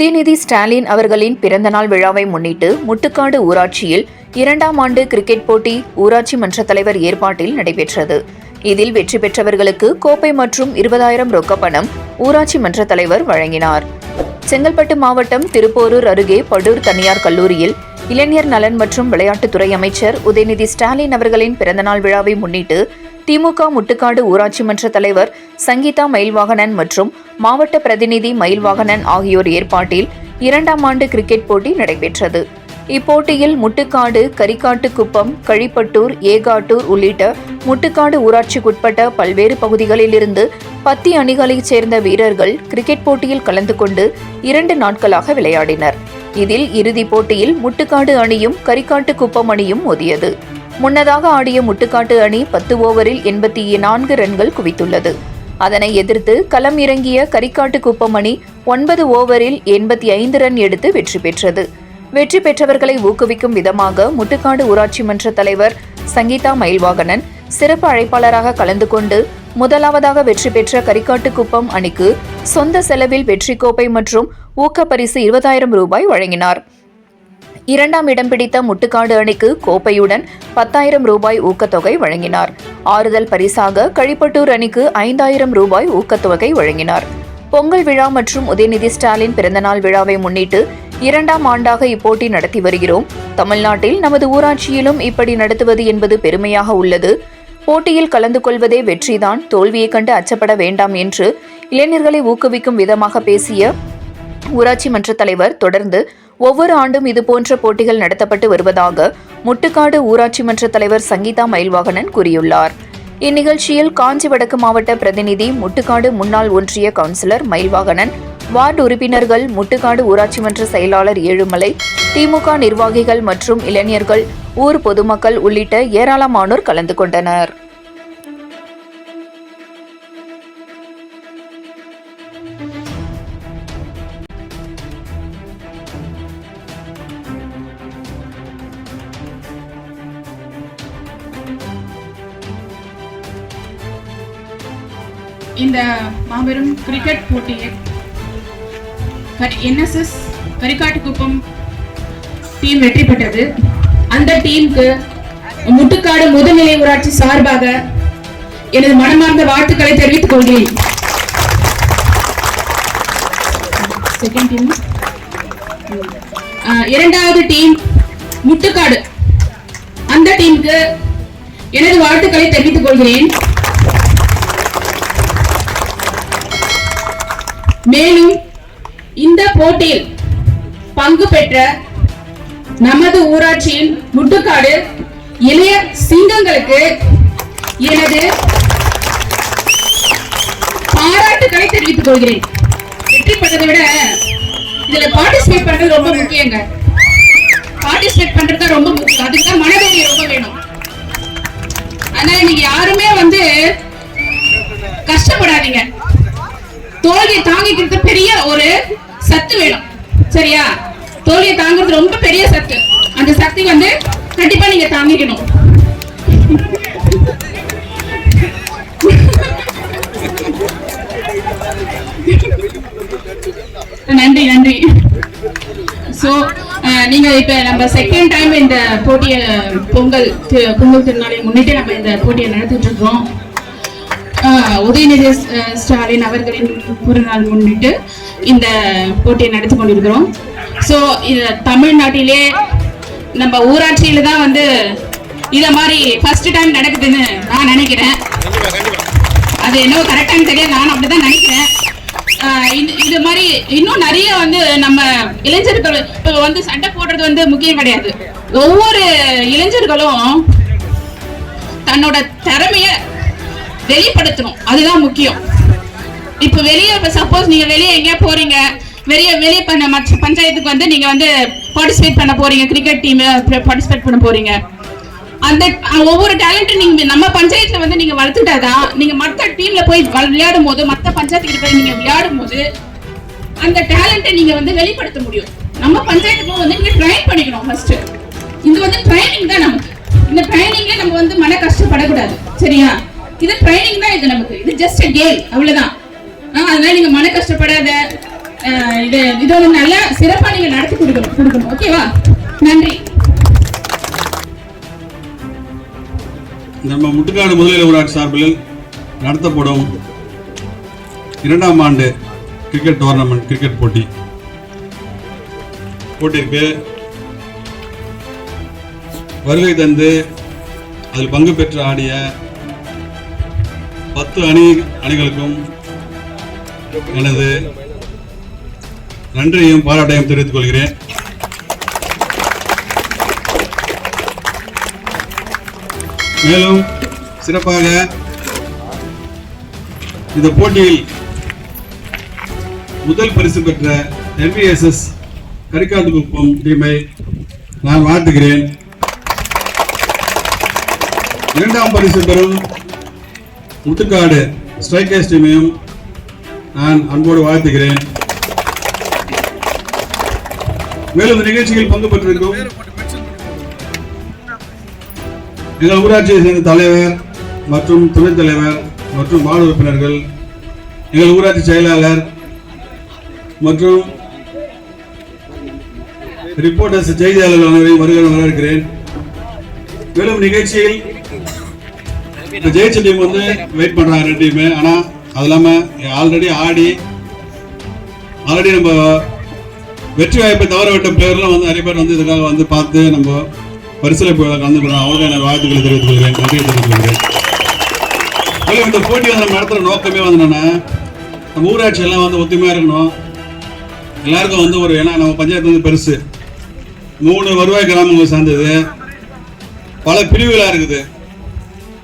உதயநிதி ஸ்டாலின் அவர்களின் பிறந்தநாள் விழாவை முன்னிட்டு முட்டுக்காடு ஊராட்சியில் இரண்டாம் ஆண்டு கிரிக்கெட் போட்டி ஊராட்சி மன்ற தலைவர் ஏற்பாட்டில் நடைபெற்றது. இதில் வெற்றி பெற்றவர்களுக்கு கோப்பை மற்றும் இருபதாயிரம் ரொக்கப்பணம் ஊராட்சி மன்ற தலைவர் வழங்கினார். செங்கல்பட்டு மாவட்டம் திருப்போரூர் அருகே படூர் தனியார் கல்லூரியில் இளைஞர் நலன் மற்றும் விளையாட்டுத்துறை அமைச்சர் உதயநிதி ஸ்டாலின் அவர்களின் பிறந்தநாள் விழாவை முன்னிட்டு திமுக முட்டுக்காடு ஊராட்சி மன்ற தலைவர் சங்கீதா மயில்வாகனன் மற்றும் மாவட்ட பிரதிநிதி மயில்வாகனன் ஆகியோர் ஏற்பாட்டில் இரண்டாம் ஆண்டு கிரிக்கெட் போட்டி நடைபெற்றது. இப்போட்டியில் முட்டுக்காடு கரிக்காட்டுக்குப்பம் கழிப்பட்டூர் ஏகாட்டூர் உள்ளிட்ட முட்டுக்காடு ஊராட்சிக்குட்பட்ட பல்வேறு பகுதிகளிலிருந்து பத்தி அணிகளைச் சேர்ந்த வீரர்கள் கிரிக்கெட் போட்டியில் கலந்து கொண்டு இரண்டு நாட்களாக விளையாடினர். இதில் இறுதிப் போட்டியில் முட்டுக்காடு அணியும் கரிக்காட்டுக்குப்பம் அணியும் மோதியது. முன்னதாக ஆடிய முட்டுக்காட்டு அணி பத்து ஓவரில் எண்பத்தி நான்கு ரன்கள் குவித்துள்ளது. அதனை எதிர்த்து களம் இறங்கிய கரிக்காட்டுக்குப்பம் அணி ஒன்பது ஓவரில் எண்பத்தி ஐந்து ரன் எடுத்து வெற்றி பெற்றது. வெற்றி பெற்றவர்களை ஊக்குவிக்கும் விதமாக முட்டுக்காடு ஊராட்சி மன்ற தலைவர் சங்கீதா மயில்வாகனன் சிறப்பு அழைப்பாளராக கலந்து கொண்டு முதலாவதாக வெற்றி பெற்ற கரிக்காட்டுக்குப்பம் அணிக்கு சொந்த செலவில் வெற்றி கோப்பை மற்றும் ஊக்கப்பரிசு இருபதாயிரம் ரூபாய் வழங்கினார். இரண்டாம் இடம் பிடித்த முட்டுக்காடு அணிக்கு கோப்பையுடன் பத்தாயிரம் ரூபாய் ஊக்கத்தொகை வழங்கினார். ஆறுதல் பரிசாக கழிப்பட்டூர் அணிக்கு ஐந்தாயிரம் ரூபாய் ஊக்கத்தொகை வழங்கினார். பொங்கல் விழா மற்றும் உதயநிதி ஸ்டாலின் பிறந்தநாள் விழாவை முன்னிட்டு இரண்டாம் ஆண்டாக இப்போட்டி நடத்தி வருகிறோம். தமிழ்நாட்டில் நமது ஊராட்சியிலும் இப்படி நடத்துவது என்பது பெருமையாக உள்ளது. போட்டியில் கலந்து கொள்வதே வெற்றிதான். தோல்வியைக் கண்டு அச்சப்பட வேண்டாம் என்று இளைஞர்களை ஊக்குவிக்கும் விதமாக பேசிய ஊராட்சி மன்ற தலைவர் தொடர்ந்து ஒவ்வொரு ஆண்டும் இதுபோன்ற போட்டிகள் நடத்தப்பட்டு வருவதாக முட்டுக்காடு ஊராட்சி மன்ற தலைவர் சங்கீதா மயில்வாகனன் கூறியுள்ளார். இந்நிகழ்ச்சியில் காஞ்சி வடக்கு மாவட்ட பிரதிநிதி முட்டுக்காடு முன்னாள் ஒன்றிய கவுன்சிலர் மயில்வாகனன் வார்டு உறுப்பினர்கள் முட்டுக்காடு ஊராட்சி மன்ற செயலாளர் ஏழுமலை திமுக நிர்வாகிகள் மற்றும் இளைஞர்கள் ஊர் பொதுமக்கள் உள்ளிட்ட ஏராளமானோர் கலந்து கொண்டனர். இந்த மாபெரும் கிரிக்கெட் போட்டியை என்எஸ்எஸ் கரிகாட்டுக்குப்பம் டீம் வெற்றி பெற்றது. அந்த டீமுக்கு முட்டுக்காடு முதுநிலை ஊராட்சி சார்பாக எனது மனமார்ந்த வாழ்த்துக்களை தெரிவித்துக் கொள்கிறேன். செகண்ட் டீம் இரண்டாவது டீம் முட்டுக்காடு. அந்த டீமுக்கு எனது வாழ்த்துக்களை தெரிவித்துக் கொள்கிறேன். மேலும் இந்த போட்டியில் பங்கு பெற்ற நமது ஊராட்சியின் முட்டுக்காடு இளைய சிங்கங்களுக்கு எனது பாராட்டுக்களை தெரிவித்துக் கொள்கிறேன். வெற்றி பெற்றதை விட இதுல பார்ட்டிசிபேட் பண்றது ரொம்ப முக்கியங்க. பார்ட்டிசிபேட் பண்றது தான் ரொம்ப முக்கியம். அதுக்கு தான் மனதைரியம் ரொம்ப வேணும். ஆனா இன்னைக்கு யாருமே வந்து கஷ்டப்படாதீங்க தோல்வியை தாங்கிக்கிறது பெரிய ஒரு சத்து வேணும். சரியா? தோல்வியை தாங்குறது ரொம்ப பெரிய சத்து. அந்த சக்தி வந்து கண்டிப்பா நீங்க தாங்கிக்கணும். நன்றி நன்றி. சோ நீங்க இப்ப நம்ம செகண்ட் டைம் இந்த போட்டியை பொங்கல் பொங்கல் திருநாளை முன்னிட்டு நம்ம இந்த போட்டியை நடத்திட்டு இருக்கோம். ஆஹ் உதயநிதி ஸ்டாலின் அவர்களின் பிறந்தநாள் முன்னிட்டு இந்த போட்டியை நடத்தி கொண்டிருக்கிறோம். ஸோ தமிழ்நாட்டிலே நம்ம ஊராட்சியில தான் வந்து இத மாதிரி ஃபர்ஸ்ட் டைம் நடக்குதுன்னு நான் நினைக்கிறேன். அது என்னவோ கரெக்டானு தெரியாது. நான் அப்படிதான் நினைக்கிறேன். இது- இது மாதிரி இன்னும் நிறைய வந்து நம்ம இளைஞர்கள் இப்போ வந்து சண்டை போடுறது வந்து முக்கியம் கிடையாது. ஒவ்வொரு இளைஞர்களும் தன்னோட திறமைய வெளிப்படுத்தணும். அதுதான் முக்கியம். இப்ப வெளியே இப்ப சப்போஸ் நீங்க வெளியே எங்கேயா போறீங்க வெளியே வெளியே பண்ண மற்ற பஞ்சாயத்துக்கு வந்து நீங்க வந்து பார்ட்டிசிபேட் பண்ண போறீங்க கிரிக்கெட் டீம் பார்ட்டிசிபேட் பண்ண போறீங்க. அந்த ஒவ்வொரு டேலண்ட்டும் நீங்க நம்ம பஞ்சாயத்துல வந்து நீங்க வளர்த்துட்டாதான் நீங்க மத்த டீம்ல போய் விளையாடும் போது மத்த பஞ்சாயத்து போய் நீங்க விளையாடும் போது அந்த டேலண்ட்டை நீங்க வந்து வெளிப்படுத்த முடியும். நம்ம பஞ்சாயத்துக்கு வந்து நீங்க ட்ரைன் பண்ணிக்கணும் ஃபர்ஸ்ட் இது வந்து ட்ரைனிங் தான் நமக்கு. இந்த ட்ரைனிங்ல நம்ம வந்து மன கஷ்டப்படக்கூடாது. சரியா? இது ட்ரைனிங் தான் இது நமக்கு. இது ஜஸ்ட் கேம் அவ்வளவுதான். அதனால நீங்க மன கஷ்டப்படாத இது இது ஒரு நல்ல சிறப்பா நீங்க நடத்தி கொடுக்கணும் கொடுக்கணும். ஓகேவா நன்றி. நம்ம முட்டுக்காடு முதலில் ஊராட்சி சார்பில் நடத்தப்படும் இரண்டாம் ஆண்டு கிரிக்கெட் டோர்னமெண்ட் கிரிக்கெட் போட்டி. போட்டிற்கு வருகை தந்து அதில் பங்கு பெற்று ஆடிய பத்து அணி அணிகளுக்கும் எனது நன்றியும் பாராட்டையும் தெரிவித்துக் கொள்கிறேன். மேலும் சிறப்பாக இந்த போட்டியில் முதல் பரிசு பெற்ற எம்பிஎஸ்எஸ் கரிக்காட்டுக்குப்பம் டீமை நான் வாழ்த்துகிறேன். இரண்டாம் பரிசு பெறும் முத்துக்காடு ஸ்ட்ரைக்கர்ஸ் டீமையும் நான் அன்போடு வாழ்த்துகிறேன். மேலும் இந்த நிகழ்ச்சியில் பங்கு பெற்றிருக்கும் எங்கள் ஊராட்சியை சேர்ந்த தலைவர் மற்றும் துணைத் தலைவர் மற்றும் வார்டு உறுப்பினர்கள் எங்கள் ஊராட்சி செயலாளர் மற்றும் ரிப்போர்ட்டர்ஸ் செய்தியாளர்கள் அனைவரையும் வருகிற வரவேற்கிறேன். மேலும் நிகழ்ச்சியில் ஜெயிச்ச டீம் வந்து வெயிட் பண்றாங்க ரெண்டு டீமு ஆனா அது இல்லாமல் ஆல்ரெடி ஆடி ஆல்ரெடி நம்ம வெற்றி வாய்ப்பை தவற விட்ட பிளேயர்லாம் வந்து நிறைய பேர் வந்து இதுக்காக வந்து பார்த்து நம்ம பரிசீலனை கலந்துக்கிறோம் அவங்களுக்கு நான் வாழ்த்துக்களை தெரிவித்துக் கொள்கிறேன். நன்றியை தெரிவித்துக் கொள்கிறேன். இந்த போட்டி வந்து நம்ம நடத்துகிற நோக்கமே வந்து என்னென்னா நம்ம ஊராட்சி எல்லாம் வந்து ஒத்துமையாக இருக்கணும். எல்லாருக்கும் வந்து ஒரு ஏன்னா நம்ம பஞ்சாயத்து வந்து பெருசு. மூணு வருவாய் கிராமங்களை சார்ந்தது. பல பிரிவுகளாக இருக்குது.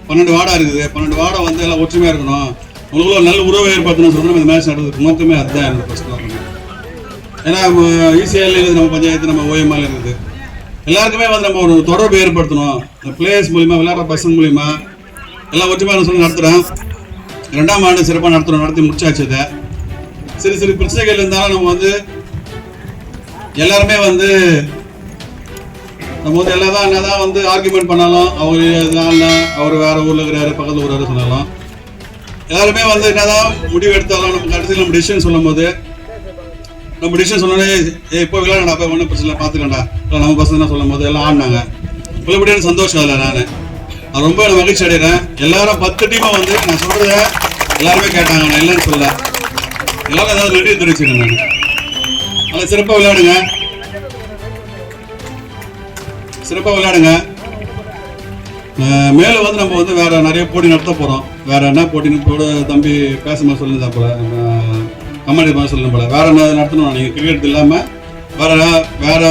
பன்னெண்டு வார்டா இருக்குது. பன்னெண்டு வார்டை வந்து எல்லாம் ஒற்றுமையாக இருக்கணும். உங்களுக்குள்ள ஒரு நல்ல உறவை ஏற்படுத்தணும் சொல்றது இந்த மேட்ச் நடத்துறதுக்கு நோக்கமே அதுதான் எனக்கு ஃபர்ஸ்ட் நோக்கமே ஏன்னா ஈஸியாக இருக்குது நம்ம பஞ்சாயத்து நம்ம ஓஎம்ஆல் இருக்குது எல்லாருக்குமே வந்து நம்ம ஒரு தொடர்பு ஏற்படுத்தணும். இந்த பிளேயர்ஸ் மூலிமா விளையாடுற பசங்க மூலிமா எல்லாம் ஒற்றுமையான சொல்லி நடத்துகிறோம் ரெண்டாம் ஆண்டு சிறப்பாக நடத்துகிறோம் நடத்தி முடிச்சாச்சு இதை. சிறு சிறு பிரச்சனைகள் இருந்தாலும் நம்ம வந்து எல்லாருமே வந்து நம்ம வந்து எல்லாரும் என்ன தான் வந்து ஆர்குமெண்ட் பண்ணாலும் அவர் இதெல்லாம் அவர் வேறு ஊரில் இருக்கிறாரு பக்கத்துல ஊராரு சொன்னாலும் எல்லாருமே வந்து என்னதான் முடிவு எடுத்தாலும் நம்ம கடைசியில் நம்ம டிசிஷன் சொல்லும் போது நம்ம டிசிஷன் சொன்னோடனே ஏ இப்போ விளையாடா போய் ஒன்றும் பிரச்சனை இல்லை பார்த்துக்கண்டா இல்லை நம்ம பசங்க தான் சொல்லும் போது எல்லாம் ஆடினாங்க. உள்ளபடியான சந்தோஷம் இல்லை நான். நான் ரொம்ப மகிழ்ச்சி அடைகிறேன். எல்லாரும் பத்து டீமாக வந்து நான் சொல்கிறத எல்லாருமே கேட்டாங்க. நான் இல்லைன்னு சொல்ல எல்லாரும் ஏதாவது நடிகை தெரிவிச்சுக்கிறேன் நான் நல்லா சிறப்பாக விளையாடுங்க. சிறப்பாக விளையாடுங்க. மேலும் வந்து நம்ம வந்து வேற நிறைய போட்டி நடத்த போகிறோம் வேற என்ன போட்டின்னு கூட தம்பி பேசும்போது சொல்லியிருந்தா போல. கமெண்ட் பண்ண சொல்லணும் போல. வேற என்ன நடத்தணும் நீங்கள் கிரிக்கெட் இல்லாமல் வேற வேற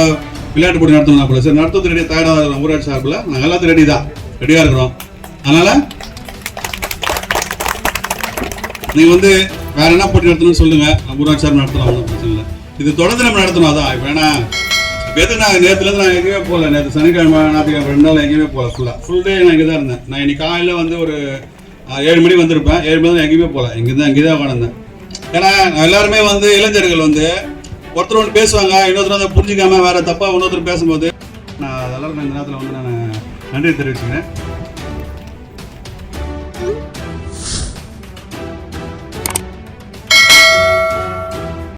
விளையாட்டு போட்டி நடத்தணும் போல. சரி நடத்துறது ரெடியாக தயாராக இருக்கிறோம் ஊராட்சி சார்பில் நாங்கள் எல்லாத்தையும் ரெடி தான். ரெடியாக இருக்கிறோம். அதனால் நீங்கள் வந்து வேற என்ன போட்டி நடத்தணும்னு சொல்லுங்கள் ஊராட்சி சார்பு நடத்தலாம் ஒன்றும் பிரச்சனை இல்லை. இது தொடர்ந்து நம்ம நடத்தணும் அதான். இப்போ வேணா இப்போ எதுக்கு நான் நேற்றுலேருந்து நான் எங்கேயுமே போகல. நேற்று சனிக்கிழமை ஞாயிற்றுக்கிழமை ரெண்டு நாள் எங்கேயுமே போகல. ஃபுல்லாக ஃபுல் டே நான் இங்கே தான் இருந்தேன். நான் இன்னைக்கு காலையில் வந்து ஒரு ஏழு மணி வந்திருப்பேன். ஏழு மணி தான் எங்கேயுமே போகல. இங்கே தான் இங்கே தான் உட்காந்துருந்தேன் ஏன்னா எல்லாருமே வந்து இளைஞர்கள் வந்து ஒருத்தர் ஒன்று பேசுவாங்க இன்னொருத்தர் வந்து புரிஞ்சுக்காம வேறு தப்பாக இன்னொருத்தர் பேசும்போது நான் அதெல்லாம் இந்த நேரத்தில் வந்து நான் நன்றி தெரிவிச்சுக்கிறேன்.